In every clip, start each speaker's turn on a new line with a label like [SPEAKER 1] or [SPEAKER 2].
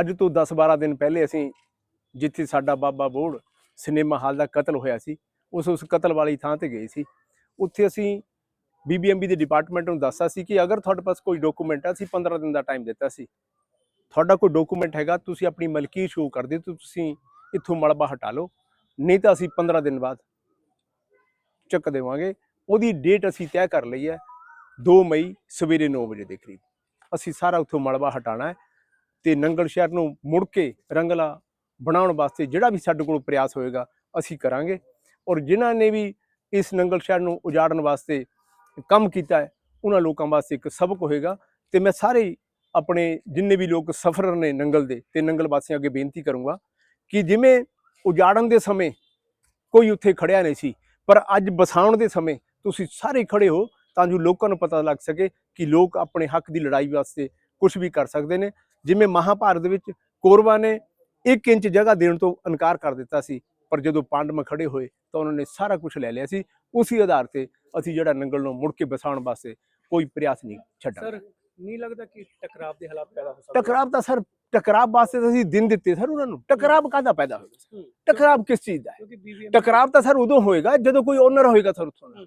[SPEAKER 1] ਅੱਜ ਤੋਂ 10-12 ਦਿਨ ਪਹਿਲੇ ਅਸੀਂ ਜਿੱਥੇ ਸਾਡਾ ਬਾਬਾ ਬੋੜ ਸਿਨੇਮਾ ਹਾਲ ਦਾ ਕਤਲ ਹੋਇਆ ਸੀ, ਉਸ ਉਸ ਕਤਲ ਵਾਲੀ ਥਾਂ ਤੇ ਗਏ ਸੀ। ਉੱਥੇ ਅਸੀਂ ਬੀਬੀਐਮਬੀ ਦੇ ਡਿਪਾਰਟਮੈਂਟ ਨੂੰ ਦੱਸਿਆ ਸੀ ਕਿ ਅਗਰ ਤੁਹਾਡੇ ਪਾਸ ਕੋਈ ਡਾਕੂਮੈਂਟ ਹੈ ਅਸੀਂ 15 ਦਿਨ ਦਾ ਟਾਈਮ ਦਿੱਤਾ ਸੀ। ਤੁਹਾਡਾ ਕੋਈ ਡਾਕੂਮੈਂਟ ਹੈਗਾ, ਤੁਸੀਂ ਆਪਣੀ ਮਲਕੀ ਸ਼ੋ ਕਰ ਦਿਓ ਤੁਸੀਂ ਇੱਥੋਂ ਮਲਬਾ ਹਟਾ ਲਓ। ਨਹੀਂ ਤਾਂ ਅਸੀਂ 15 ਦਿਨ ਬਾਅਦ ਚੱਕ ਦੇਵਾਂਗੇ। ਉਹਦੀ ਡੇਟ ਅਸੀਂ ਤੈਅ ਕਰ ਲਈ ਹੈ 2 ਮਈ ਸਵੇਰੇ 9 ਵਜੇ ਦੇ ਕਰੀਬ। ਅਸੀਂ ਸਾਰਾ ਉੱਥੋਂ ਮਲਬਾ ਹਟਾਣਾ ਹੈ। ਤੇ ਨੰਗਲ ਸ਼ਹਿਰ ਨੂੰ ਮੁੜ ਕੇ ਰੰਗਲਾ ਬਣਾਉਣ ਵਾਸਤੇ ਜਿਹੜਾ ਵੀ ਸਾਡੇ ਕੋਲ ਪ੍ਰਯਾਸ ਹੋਏਗਾ, ਅਸੀਂ ਕਰਾਂਗੇ। ਔਰ ਜਿਨ੍ਹਾਂ ਨੇ ਵੀ ਇਸ ਨੰਗਲ ਸ਼ਹਿਰ ਨੂੰ ਉਜਾੜਨ ਵਾਸਤੇ ਕੰਮ ਕੀਤਾ ਹੈ, ਉਹਨਾਂ ਲੋਕਾਂ ਵਾਸਤੇ ਇੱਕ ਸਬਕ ਹੋਏਗਾ ਤੇ ਮੈਂ ਸਾਰੇ ਆਪਣੇ ਜਿੰਨੇ ਵੀ ਲੋਕ ਸਫਰ ਨੇ ਨੰਗਲ ਦੇ, ਤੇ ਨੰਗਲ ਵਾਸੀਆਂ ਅੱਗੇ ਬੇਨਤੀ ਕਰੂੰਗਾ ਕਿ ਜਿਵੇਂ ਉਜਾੜਨ ਦੇ ਸਮੇਂ ਕੋਈ ਉੱਥੇ ਖੜਿਆ ਨਹੀਂ ਸੀ, ਪਰ ਅੱਜ ਬਸਾਉਣ ਦੇ ਸਮੇਂ ਤੁਸੀਂ ਸਾਰੇ ਖੜੇ ਹੋ ਤਾਂ ਜੋ ਲੋਕਾਂ ਨੂੰ ਪਤਾ ਲੱਗ ਸਕੇ ਕਿ ਲੋਕ ਆਪਣੇ ਹੱਕ ਦੀ ਲੜਾਈ ਵਾਸਤੇ ਕੁਝ ਵੀ ਕਰ ਸਕਦੇ ਨੇ। ਜਿਵੇਂ ਮਹਾਭਾਰਤ ਦੇ ਵਿੱਚ ਕੌਰਵਾਂ ਨੇ 1 ਇੰਚ ਜਗ੍ਹਾ ਦੇਣ ਤੋਂ ਇਨਕਾਰ ਕਰ ਦਿੱਤਾ ਸੀ ਪਰ ਜਦੋਂ ਪਾਂਡਵ ਖੜੇ ਹੋਏ ਤਾਂ ਉਹਨਾਂ ਨੇ ਸਾਰਾ ਕੁਝ ਲੈ ਲਿਆ ਸੀ। ਉਸੇ ਆਧਾਰ ਤੇ ਅਸੀਂ ਜਿਹੜਾ ਨੰਗਲ ਨੂੰ ਮੁੜ ਕੇ ਬਸਾਉਣ ਵਾਸਤੇ ਕੋਈ ਪ੍ਰਯਾਸ ਨਹੀਂ ਛੱਡਾਂਗੇ।
[SPEAKER 2] ਸਰ ਨਹੀਂ ਲੱਗਦਾ ਕਿ ਟਕਰਾਵ ਦੇ ਹਾਲਾਤ ਪੈਦਾ ਹੋ ਸਕਦੇ?
[SPEAKER 1] ਟਕਰਾਵ ਤਾਂ ਸਰ ਟਕਰਾਵ ਵਾਸਤੇ ਤਾਂ ਅਸੀਂ ਦਿਨ ਦਿੱਤੇ ਸਰ ਉਹਨਾਂ ਨੂੰ। ਟਕਰਾਵ ਕਾਹਦਾ ਪੈਦਾ ਹੋਏਗਾ ਸਰ?
[SPEAKER 2] ਹੂੰ।
[SPEAKER 1] ਟਕਰਾਵ ਕਿਸ ਚੀਜ਼ ਦਾ ਹੈ? ਟਕਰਾਵ ਤਾਂ ਸਰ ਉਦੋਂ ਹੋਏਗਾ ਜਦੋਂ ਕੋਈ ਓਨਰ ਹੋਏਗਾ ਸਰ ਉੱਥੋਂ ਦਾ।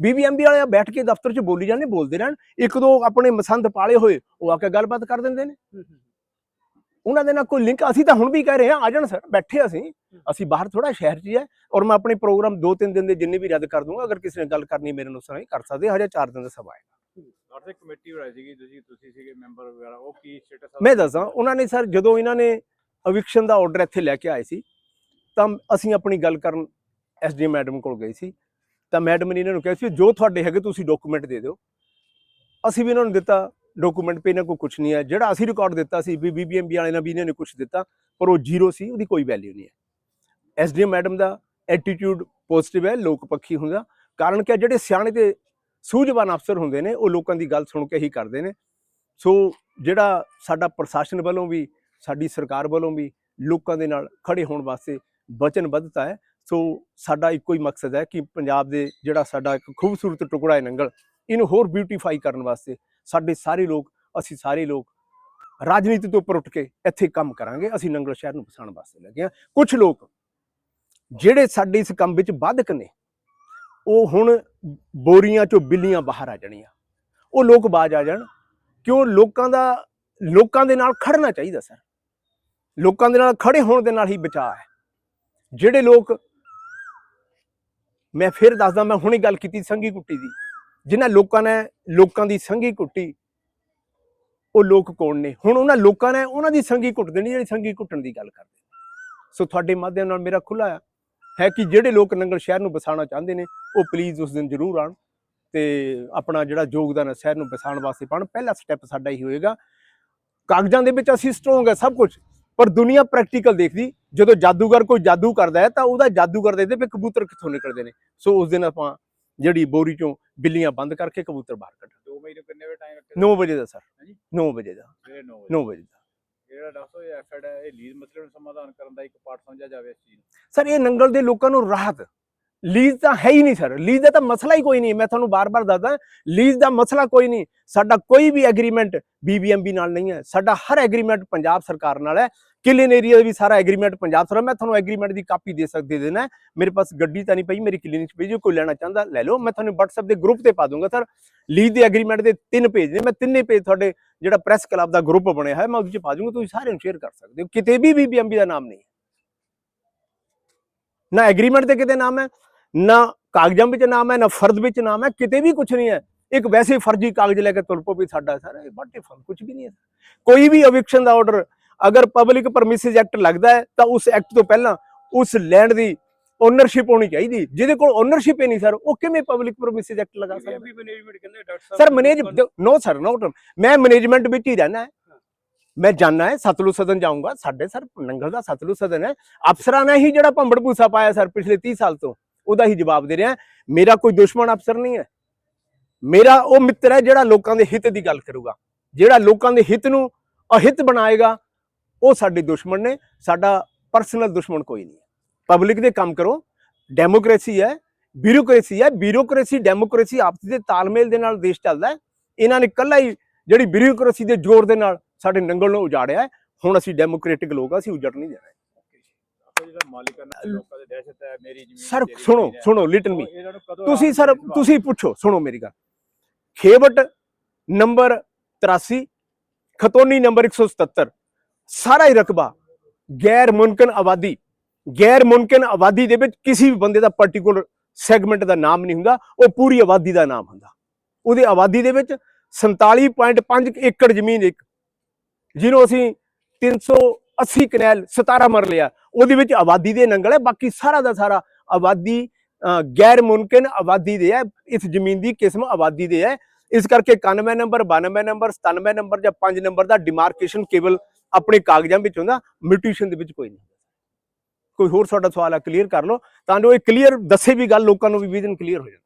[SPEAKER 1] ਬੀਬੀਐਮਬੀ ਵਾਲੇ ਬੈਠ ਕੇ ਦਫ਼ਤਰ 'ਚ ਬੋਲੀ ਜਾਂਦੇ ਬੋਲਦੇ ਰਹਿਣ। ਇੱਕ ਦੋ ਆਪਣੇ ਮਸੰਦ ਪਾਲੇ ਹੋਏ ਉਹ ਆ ਕੇ ਗੱਲਬਾਤ ਕਰ ਦਿੰਦੇ ਨੇ। ਉਹਨਾਂ ਦੇ ਨਾਲ ਕੋਈ ਲਿੰਕ ਅਸੀਂ ਤਾਂ ਹੁਣ ਵੀ ਕਹਿ ਰਹੇ ਹਾਂ ਆ ਜਾਣ ਸਰ ਬੈਠੇ ਅਸੀਂ। ਅਸੀਂ ਬਾਹਰ ਥੋੜਾ ਸ਼ਹਿਰ 'ਚ ਹੀ ਔਰ ਮੈਂ ਆਪਣੇ ਪ੍ਰੋਗਰਾਮ ਦੋ ਤਿੰਨ ਦਿਨ ਦੇ ਜਿੰਨੇ ਵੀ ਰੱਦ ਕਰ ਦੂੰਗਾ ਅਗਰ ਕਿਸੇ ਨੇ ਗੱਲ ਕਰਨੀ ਮੇਰੇ ਨਾਲ ਸੁਣਾਈ ਕਰ ਸਕਦੇ ਹਜੇ 4 ਦਿਨ ਦਾ ਸਮਾਂ ਹੈ।
[SPEAKER 3] ਆਰਥਿਕ ਕਮੇਟੀ ਬਣਾਈ ਸੀਗੀ ਤੁਸੀਂ ਤੁਸੀਂ ਸੀਗੇ ਮੈਂਬਰ ਵਗੈਰਾ ਉਹ ਕੀ ਸਟੇਟਸ
[SPEAKER 1] ਮੈਂ ਦੱਸਾਂ ਉਹਨਾਂ ਨੇ ਸਰ ਜਦੋਂ ਇਹਨਾਂ ਨੇ ਅਵਿਕਸ਼ਨ ਦਾ ਆਰਡਰ ਇੱਥੇ ਲੈ ਕੇ ਆਏ ਸੀ ਤਾਂ ਅਸੀਂ ਆਪਣੀ ਗੱਲ ਕਰਨ ਐਸਡੀ ਮੈਡਮ ਕੋਲ ਗਏ ਸੀ। ਤਾਂ ਮੈਡਮ ਨੇ ਇਹਨਾਂ ਨੂੰ ਕਿਹਾ ਸੀ, ਜੋ ਤੁਹਾਡੇ ਹੈਗੇ ਤੁਸੀਂ ਡਾਕੂਮੈਂਟ ਦੇ ਦਿਓ। ਅਸੀਂ ਵੀ ਇਹਨਾਂ ਨੂੰ ਦਿੱਤਾ ਡਾਕੂਮੈਂਟ ਪੇ ਇਹਨਾਂ ਕੋਲ ਕੁਝ ਨਹੀਂ ਹੈ। ਜਿਹੜਾ ਅਸੀਂ ਰਿਕਾਰਡ ਦਿੱਤਾ ਸੀ, ਵੀ ਬੀਬੀਐਮਬੀ ਵਾਲੇ ਨਾਲ ਵੀ ਇਹਨਾਂ ਨੇ ਕੁਝ ਦਿੱਤਾ, ਪਰ ਉਹ ਜ਼ੀਰੋ ਸੀ, ਉਹਦੀ ਕੋਈ ਵੈਲਿਊ ਨਹੀਂ ਹੈ। ਐਸਡੀ ਮੈਡਮ ਦਾ ਐਟੀਟਿਊਡ ਪੋਜ਼ਿਟਿਵ ਹੈ, ਲੋਕ ਪੱਖੀ ਹੁੰਦਾ। ਕਾਰਨ ਕਿ ਜਿਹੜੇ ਸਿਆਣੇ ਤੇ ਸੂਝਵਾਨ ਅਫਸਰ ਹੁੰਦੇ ਨੇ, ਉਹ ਲੋਕਾਂ ਦੀ ਗੱਲ ਸੁਣ ਕੇ ਹੀ ਕਰਦੇ ਨੇ। ਸੋ ਜਿਹੜਾ ਸਾਡਾ ਪ੍ਰਸ਼ਾਸਨ ਵੱਲੋਂ ਵੀ, ਸਾਡੀ ਸਰਕਾਰ ਵੱਲੋਂ ਵੀ ਲੋਕਾਂ ਦੇ ਨਾਲ ਖੜੇ ਹੋਣ ਵਾਸਤੇ ਵਚਨਬੱਧਤਾ ਹੈ ਸੋ ਸਾਡਾ ਇੱਕੋ ਹੀ ਮਕਸਦ ਹੈ ਕਿ ਪੰਜਾਬ ਦੇ ਜਿਹੜਾ ਸਾਡਾ ਇੱਕ ਖੂਬਸੂਰਤ ਟੁਕੜਾ ਹੈ ਨੰਗਲ, ਇਹਨੂੰ ਹੋਰ ਬਿਊਟੀਫਾਈ ਕਰਨ ਵਾਸਤੇ ਸਾਡੇ ਸਾਰੇ ਲੋਕ, ਅਸੀਂ ਸਾਰੇ ਲੋਕ ਰਾਜਨੀਤੀ ਤੋਂ ਉੱਪਰ ਉੱਠ ਕੇ ਇੱਥੇ ਕੰਮ ਕਰਾਂਗੇ, ਅਸੀਂ ਨੰਗਲ ਸ਼ਹਿਰ ਨੂੰ ਬਸਾਉਣ ਵਾਸਤੇ ਲੱਗੇ ਹਾਂ। ਕੁਝ ਲੋਕ ਜਿਹੜੇ ਸਾਡੇ ਇਸ ਕੰਮ ਵਿੱਚ ਬਾਧਕ ਨੇ, ਉਹ ਹੁਣ ਬੋਰੀਆਂ ਚੋਂ ਬਿੱਲੀਆਂ ਬਾਹਰ ਆ ਜਾਣੀਆਂ। ਉਹ ਲੋਕ ਬਾਜ ਆ ਜਾਣ, ਕਿਉਂ ਲੋਕਾਂ ਦਾ, ਲੋਕਾਂ ਦੇ ਨਾਲ ਖੜਨਾ ਚਾਹੀਦਾ ਸਰ। ਲੋਕਾਂ ਦੇ ਨਾਲ ਖੜੇ ਹੋਣ ਦੇ ਨਾਲ ਹੀ ਬਚਾਅ ਹੈ। ਜਿਹੜੇ ਲੋਕ ਮੈਂ ਫਿਰ ਦੱਸਦਾ, ਮੈਂ ਹੁਣੇ ਗੱਲ ਕੀਤੀ ਸੰਗੀ ਕੁੱਟੀ ਦੀ। ਜਿਨ੍ਹਾਂ ਲੋਕਾਂ ਨੇ, ਲੋਕਾਂ ਦੀ ਸੰਗੀ ਕੁੱਟੀ, ਉਹ ਲੋਕ ਕੌਣ ਨੇ? ਹੁਣ ਉਹਨਾਂ ਲੋਕਾਂ ਨੇ ਉਹਨਾਂ ਦੀ ਸੰਗੀ ਕੁੱਟ ਦੇਣੀ, ਜਿਹੜੀ ਸੰਗੀ ਕੁੱਟਣ ਦੀ ਗੱਲ ਕਰਦੇ ਸੋ ਤੁਹਾਡੇ ਮਾਧਿਅਮ ਨਾਲ ਮੇਰਾ ਖੁੱਲਾ ਹੈ ਕਿ ਜਿਹੜੇ ਲੋਕ ਨੰਗਲ ਸ਼ਹਿਰ ਨੂੰ ਬਸਾਉਣਾ ਚਾਹੁੰਦੇ ਨੇ, ਉਹ ਪਲੀਜ਼ ਉਸ ਦਿਨ ਜ਼ਰੂਰ ਆਣ ਤੇ ਆਪਣਾ ਜਿਹੜਾ ਯੋਗਦਾਨ ਹੈ ਸ਼ਹਿਰ ਨੂੰ ਬਸਾਉਣ ਵਾਸਤੇ ਪਾਉਣ। ਪਹਿਲਾ ਸਟੈਪ ਸਾਡਾ ਹੀ ਹੋਏਗਾ। ਕਾਗਜ਼ਾਂ ਦੇ ਵਿੱਚ ਅਸੀਂ ਸਟਰੋਂਗ ਹੈ ਸਭ ਕੁਝ ਪਰ ਦੁਨੀਆ ਪ੍ਰੈਕਟੀਕਲ ਦੇਖਦੀ ਜਦੋਂ ਜਾਦੂਗਰ ਕੋਈ ਜਾਦੂ ਕਰਦਾ ਹੈ ਤਾਂ ਉਹਦਾ ਜਾਦੂਗਰ ਦੇ ਤੇ ਕਬੂਤਰ ਕਿੱਥੋਂ ਨਿਕਲਦੇ ਨੇ? ਸੋ ਉਸ ਦਿਨ ਆਪਾਂ ਜਿਹੜੀ ਬੋਰੀ ਚੋਂ ਬਿੱਲੀਆਂ ਬੰਦ ਕਰਕੇ ਕਬੂਤਰ ਬਾਹਰ ਕੱਢਾਂ
[SPEAKER 3] 2 ਮਈ ਨੂੰ ਕਿੰਨੇ ਵੇ ਟਾਈਮ ਰੱਖਿਆ
[SPEAKER 1] 9 ਵਜੇ ਦਾ ਸਰ।
[SPEAKER 3] ਹਾਂਜੀ।
[SPEAKER 1] 9 ਵਜੇ ਦਾ।
[SPEAKER 3] ਸਵੇਰੇ 9 ਵਜੇ।
[SPEAKER 1] 9 ਵਜੇ ਦਾ।
[SPEAKER 3] ਜਿਹੜਾ ਦੱਸੋ ਇਹ ਐਫਰਟ ਹੈ ਇਹ ਲੀਜ਼ ਮਸਲੇ ਨੂੰ ਸਮਾਧਾਨ ਕਰਨ ਦਾ ਇੱਕ ਪਾਰਟ ਸਮਝਿਆ ਜਾਵੇ ਇਸ ਚੀਜ਼ ਨੂੰ।
[SPEAKER 1] ਸਰ ਇਹ ਨੰਗਲ ਦੇ ਲੋਕਾਂ ਨੂੰ ਰਾਹਤ ਲੀਜ਼ ਤਾਂ ਹੈ ਹੀ ਨਹੀਂ ਸਰ। ਲੀਜ਼ ਦਾ ਤਾਂ ਮਸਲਾ ਹੀ ਕੋਈ ਨਹੀਂ। ਮੈਂ ਤੁਹਾਨੂੰ ਬਾਰ-ਬਾਰ ਦੱਸਦਾ, ਲੀਜ਼ ਦਾ ਮਸਲਾ ਕੋਈ ਨਹੀਂ। ਸਾਡਾ ਕੋਈ ਵੀ ਐਗਰੀਮੈਂਟ ਬੀਬੀਐਮਬੀ ਨਾਲ ਨਹੀਂ ਹੈ। ਸਾਡਾ ਹਰ ਐਗਰੀਮੈਂਟ ਪੰਜਾਬ ਸਰਕਾਰ ਨਾਲ ਹੈ। ਕਿਲਿਨ ਏਰੀਆ ਦਾ ਵੀ ਸਾਰਾ ਐਗਰੀਮੈਂਟ ਪੰਜਾਬ ਸਰਕਾਰ ਮੈਂ ਤੁਹਾਨੂੰ ਐਗਰੀਮੈਂਟ ਦੀ ਕਾਪੀ ਦੇ ਸਕਦੇ ਦੇਣਾ ਮੇਰੇ ਪਾਸ ਗੱਡੀ ਤਾਂ ਨਹੀਂ ਪਈ, ਮੇਰੀ ਕਲੀਨਿਕ ਪਈ ਜੇ, ਕੋਈ ਲੈਣਾ ਚਾਹੁੰਦਾ ਲੈ ਲਓ। ਮੈਂ ਤੁਹਾਨੂੰ WhatsApp ਦੇ ਗਰੁੱਪ ਤੇ ਪਾ ਦੂੰਗਾ ਸਰ। ਲੀਜ਼ ਦੇ ਐਗਰੀਮੈਂਟ ਦੇ ਤਿੰਨ ਪੇਜ ਨੇ। ਮੈਂ ਤਿੰਨੇ ਪੇਜ ਤੁਹਾਡੇ ਜਿਹੜਾ ਪ੍ਰੈਸ ਕਲੱਬ ਦਾ ਗਰੁੱਪ ਬਣਿਆ ਹੈ ਮੈਂ ਉਹਦੇ ਚ ਪਾ ਦੂੰਗਾ। ਤੁਸੀਂ ਸਾਰਿਆਂ ਨੂੰ ਸ਼ੇਅਰ ਕਰ ਸਕਦੇ ਹੋ। ਕਿਤੇ ਵੀ ਬੀਬੀਐਮਬੀ ਦਾ ਨਾਮ ਨਹੀਂ ਹੈ। ਨਾ ਐਗਰੀਮੈਂਟ ਤੇ ਕਿਤੇ ਨਾਮ ਹੈ ਨਾ ਕਾਗਜ਼ਾਂ ਵਿੱਚ ਨਾਮ ਹੈ ਨਾ ਫਰਜ਼ ਵਿੱਚ ਨਾਮ ਹੈ ਕਿਤੇ ਵੀ ਕੁਝ ਨਹੀਂ ਹੈ। ਇੱਕ ਵੈਸੇ ਫਰਜ਼ੀ ਕਾਗਜ਼ ਲੈ ਕੇ ਤੁਰ ਪੋ ਵੀ ਸਾਡਾ ਸਰ ਇਹ ਵਾਟ ਇਫ ਕੁਝ ਵੀ ਨਹੀਂ ਹੈ। ਕੋਈ ਵੀ ਅਵਿਕਸ਼ਨ ਦਾ ਆਰਡਰ ਅਗਰ ਪਬਲਿਕ ਪਰਮਿਸਿਸ ਐਕਟ ਲੱਗਦਾ ਹੈ ਤਾਂ ਉਸ ਐਕਟ ਤੋਂ ਪਹਿਲਾਂ ਉਸ ਲੈਂਡ ਦੀ ਓਨਰਸ਼ਿਪ ਹੋਣੀ ਚਾਹੀਦੀ। ਜਿਹਦੇ ਕੋਲ ਓਨਰਸ਼ਿਪ ਹੀ ਨਹੀਂ ਸਰ ਉਹ ਕਿਵੇਂ ਪਬਲਿਕ ਪਰਮਿਸਿਸ ਐਕਟ ਲਗਾ ਸਕਦਾ?
[SPEAKER 2] ਬੀਬੀਐਮਬੀ ਮੈਨੇਜਮੈਂਟ ਕਹਿੰਦੇ doctor
[SPEAKER 1] sir manage no sir note ਮੈਂ ਮੈਨੇਜਮੈਂਟ ਵਿੱਚ ਹੀ ਰਹਿਣਾ ਹੈ। ਮੈਂ ਜਾਣਾ ਹੈ ਸਤਲੁਜ ਸਦਨ ਜਾਊਂਗਾ। ਸਾਡੇ ਸਰ ਨੰਗਲ ਦਾ ਸਤਲੁਜ ਸਦਨ ਹੈ। ਅਫਸਰਾਂ ਨੇ ਹੀ ਜਿਹੜਾ ਭੰਬੜ ਭੂਸਾ ਪਾਇਆ ਸਰ ਪਿਛਲੇ 30 ਸਾਲ ਤੋਂ। ਉਹਦਾ ਹੀ ਜਵਾਬ ਦੇ ਰਿਹਾ, ਮੇਰਾ ਕੋਈ ਦੁਸ਼ਮਣ ਅਫਸਰ ਨਹੀਂ ਹੈ। ਮੇਰਾ ਉਹ ਮਿੱਤਰ ਹੈ ਜਿਹੜਾ ਲੋਕਾਂ ਦੇ ਹਿੱਤ ਦੀ ਗੱਲ ਕਰੂਗਾ। ਜਿਹੜਾ ਲੋਕਾਂ ਦੇ ਹਿੱਤ ਨੂੰ ਅਹਿਤ ਬਣਾਏਗਾ, ਉਹ ਸਾਡੇ ਦੁਸ਼ਮਣ ਨੇ, ਸਾਡਾ ਪਰਸਨਲ ਦੁਸ਼ਮਣ ਕੋਈ ਨਹੀਂ ਹੈ। ਪਬਲਿਕ ਦੇ ਕੰਮ ਕਰੋ ਡੈਮੋਕ੍ਰੇਸੀ ਹੈ ਬਿਊਰੋਕ੍ਰੇਸੀ ਹੈ ਬਿਊਰੋਕ੍ਰੇਸੀ ਡੈਮੋਕ੍ਰੇਸੀ ਆਪਸ ਦੇ ਤਾਲਮੇਲ ਦੇ ਨਾਲ ਦੇਸ਼ ਚੱਲਦਾ ਇਹਨਾਂ ਨੇ ਕੱਲਾ ਹੀ ਜਿਹੜੀ ਬਿਊਰੋਕ੍ਰੇਸੀ ਦੇ ਜ਼ੋਰ ਦੇ ਨਾਲ ਸਾਡੇ ਨੰਗਲ ਨੂੰ ਉਜਾੜਿਆ ਹੈ। ਹੁਣ ਅਸੀਂ ਡੈਮੋਕ੍ਰੈਟਿਕ ਲੋਕ ਅਸੀਂ ਉਜੜ ਨਹੀਂ ਦੇਣਾ।
[SPEAKER 3] ਆਪਾਂ ਜਿਹੜਾ ਮਾਲਿਕਾਨਾ ਲੋਕਾਂ ਦੇ ਦਹਿਸ਼ਤ ਹੈ ਮੇਰੀ ਜ਼ਮੀਨ
[SPEAKER 1] ਸਰ ਸੁਣੋ। ਸੁਣੋ ਲਿਟਨ ਮੀ ਤੁਸੀਂ ਸਰ ਤੁਸੀਂ ਪੁੱਛੋ ਸੁਣੋ ਮੇਰੀ ਗੱਲ। ਖੇਵਟ ਨੰਬਰ 83 ਖਤੋਨੀ ਨੰਬਰ 177 ਸਾਰਾ ਹੀ ਰਕਬਾ ਗੈਰ ਮੁਮਕਿਨ ਆਬਾਦੀ ਗੈਰ ਮੁਮਕਿਨ ਆਬਾਦੀ ਦੇ ਵਿੱਚ ਕਿਸੇ ਵੀ ਬੰਦੇ ਦਾ ਪਾਰਟਿਕੂਲਰ ਸੈਗਮੈਂਟ ਦਾ ਨਾਮ ਨਹੀਂ ਹੁੰਦਾ ਉਹ ਪੂਰੀ ਆਬਾਦੀ ਦਾ ਨਾਮ ਹੁੰਦਾ। ਉਹਦੀ ਆਬਾਦੀ ਦੇ ਵਿੱਚ 47.5 ਏਕੜ ਜ਼ਮੀਨ ਇੱਕ ਜਿਹਨੂੰ ਅਸੀਂ 380 ਕਨੈਲ 17 ਮਰ ਲਿਆ। ਉਹਦੇ ਵਿੱਚ ਆਬਾਦੀ ਦੇ ਨੰਗਲ ਹੈ, ਬਾਕੀ ਸਾਰਾ ਦਾ ਸਾਰਾ ਆਬਾਦੀ ਗੈਰ ਮੁਮਕਿਨ ਆਬਾਦੀ ਦੇ ਹੈ, ਇਸ ਜ਼ਮੀਨ ਦੀ ਕਿਸਮ ਆਬਾਦੀ ਦੇ ਹੈ। ਇਸ ਕਰਕੇ 91 ਨੰਬਰ 92 ਨੰਬਰ 97 ਨੰਬਰ ਜਾਂ 5 ਨੰਬਰ ਦਾ ਡਿਮਾਰਕੇਸ਼ਨ ਕੇਵਲ ਆਪਣੇ ਕਾਗਜ਼ਾਂ ਵਿੱਚ ਹੁੰਦਾ ਮਿਊਟੇਸ਼ਨ ਦੇ ਵਿੱਚ ਕੋਈ ਨਹੀਂ ਕੋਈ ਹੋਰ ਤੁਹਾਡਾ ਸਵਾਲ ਆ ਕਲੀਅਰ ਕਰ ਲਓ। ਤਾਂ ਜੋ ਇਹ ਕਲੀਅਰ ਦੱਸੇ ਵੀ ਗੱਲ, ਲੋਕਾਂ ਨੂੰ ਵੀ ਵਿਜ਼ਨ ਕਲੀਅਰ ਹੋ ਜਾਵੇ